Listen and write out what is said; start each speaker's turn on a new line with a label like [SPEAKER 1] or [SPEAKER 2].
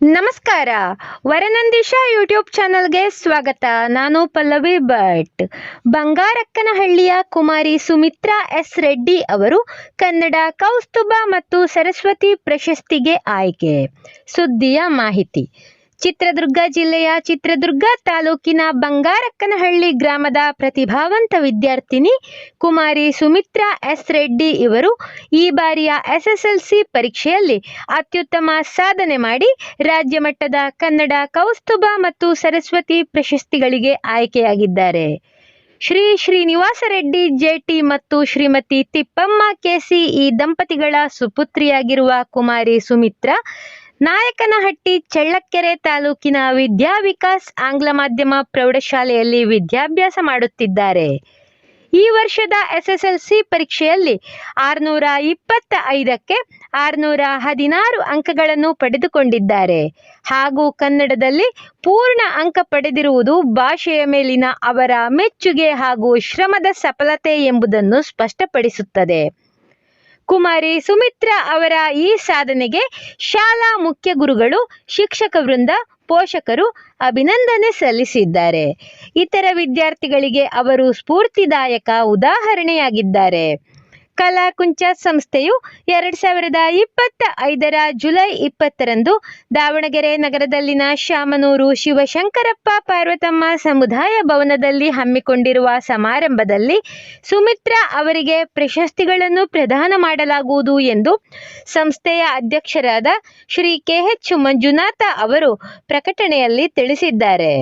[SPEAKER 1] ನಮಸ್ಕಾರ. ವರನಂದೀಶ ಯೂಟ್ಯೂಬ್ ಚಾನಲ್ಗೆ ಸ್ವಾಗತ. ನಾನು ಪಲ್ಲವಿ ಭಟ್. ಬಂಗಾರಕ್ಕನಹಳ್ಳಿಯ ಕುಮಾರಿ ಸುಮಿತ್ರಾ ಎಸ್ ರೆಡ್ಡಿ ಅವರು ಕನ್ನಡ, ಕೌಸ್ತುಭ ಮತ್ತು ಸರಸ್ವತಿ ಪ್ರಶಸ್ತಿಗೆ ಆಯ್ಕೆ. ಸುದ್ದಿಯ ಮಾಹಿತಿ. ಚಿತ್ರದುರ್ಗ ಜಿಲ್ಲೆಯ ಚಿತ್ರದುರ್ಗ ತಾಲೂಕಿನ ಬಂಗಾರಕ್ಕನಹಳ್ಳಿ ಗ್ರಾಮದ ಪ್ರತಿಭಾವಂತ ವಿದ್ಯಾರ್ಥಿನಿ ಕುಮಾರಿ ಸುಮಿತ್ರಾ ಎಸ್ ರೆಡ್ಡಿ ಇವರು ಈ ಬಾರಿಯ ಎಸ್ಎಸ್ಎಲ್ಸಿ ಪರೀಕ್ಷೆಯಲ್ಲಿ ಅತ್ಯುತ್ತಮ ಸಾಧನೆ ಮಾಡಿ ರಾಜ್ಯ ಮಟ್ಟದ ಕನ್ನಡ, ಕೌಸ್ತುಭ ಮತ್ತು ಸರಸ್ವತಿ ಪ್ರಶಸ್ತಿಗಳಿಗೆ ಆಯ್ಕೆಯಾಗಿದ್ದಾರೆ. ಶ್ರೀ ಶ್ರೀನಿವಾಸ ರೆಡ್ಡಿ, ಜೆಟಿ ಮತ್ತು ಶ್ರೀಮತಿ ತಿಪ್ಪಮ್ಮ ಕೆಸಿ ಈ ದಂಪತಿಗಳ ಸುಪುತ್ರಿಯಾಗಿರುವ ಕುಮಾರಿ ಸುಮಿತ್ರಾ ನಾಯಕನಹಟ್ಟಿ, ಚಳ್ಳಕೆರೆ ತಾಲೂಕಿನ ವಿದ್ಯಾವಿಕಾಸ್ ಆಂಗ್ಲ ಮಾಧ್ಯಮ ಪ್ರೌಢಶಾಲೆಯಲ್ಲಿ ವಿದ್ಯಾಭ್ಯಾಸ ಮಾಡುತ್ತಿದ್ದಾರೆ. ಈ ವರ್ಷದ ಎಸ್ಎಸ್ಎಲ್ಸಿ ಪರೀಕ್ಷೆಯಲ್ಲಿ ಆರುನೂರ ಇಪ್ಪತ್ತ ಐದಕ್ಕೆ ಆರುನೂರ ಹದಿನಾರು ಅಂಕಗಳನ್ನು ಪಡೆದುಕೊಂಡಿದ್ದಾರೆ. ಹಾಗೂ ಕನ್ನಡದಲ್ಲಿ ಪೂರ್ಣ ಅಂಕ ಪಡೆದಿರುವುದು ಭಾಷೆಯ ಮೇಲಿನ ಅವರ ಮೆಚ್ಚುಗೆ ಹಾಗೂ ಶ್ರಮದ ಸಫಲತೆ ಎಂಬುದನ್ನು ಸ್ಪಷ್ಟಪಡಿಸುತ್ತದೆ. ಕುಮಾರಿ ಸುಮಿತ್ರಾ ಅವರ ಈ ಸಾಧನೆಗೆ ಶಾಲಾ ಮುಖ್ಯ ಗುರುಗಳು, ಶಿಕ್ಷಕ ವೃಂದ, ಪೋಷಕರು ಅಭಿನಂದನೆ ಸಲ್ಲಿಸಿದ್ದಾರೆ. ಇತರ ವಿದ್ಯಾರ್ಥಿಗಳಿಗೆ ಅವರು ಸ್ಫೂರ್ತಿದಾಯಕ ಉದಾಹರಣೆಯಾಗಿದ್ದಾರೆ. ಕಲಾಕುಂಚ ಸಂಸ್ಥೆಯು ಎರಡು ಸಾವಿರದ ಇಪ್ಪತ್ತ ಐದರ ಜುಲೈ ಇಪ್ಪತ್ತರಂದು ದಾವಣಗೆರೆ ನಗರದಲ್ಲಿನ ಶಾಮನೂರು ಶಿವಶಂಕರಪ್ಪ ಪಾರ್ವತಮ್ಮ ಸಮುದಾಯ ಭವನದಲ್ಲಿ ಹಮ್ಮಿಕೊಂಡಿರುವ ಸಮಾರಂಭದಲ್ಲಿ ಸುಮಿತ್ರಾ ಅವರಿಗೆ ಪ್ರಶಸ್ತಿಗಳನ್ನು ಪ್ರದಾನ ಮಾಡಲಾಗುವುದು ಎಂದು ಸಂಸ್ಥೆಯ ಅಧ್ಯಕ್ಷರಾದ ಶ್ರೀ ಕೆಎಚ್ ಮಂಜುನಾಥ ಅವರು ಪ್ರಕಟಣೆಯಲ್ಲಿ ತಿಳಿಸಿದ್ದಾರೆ.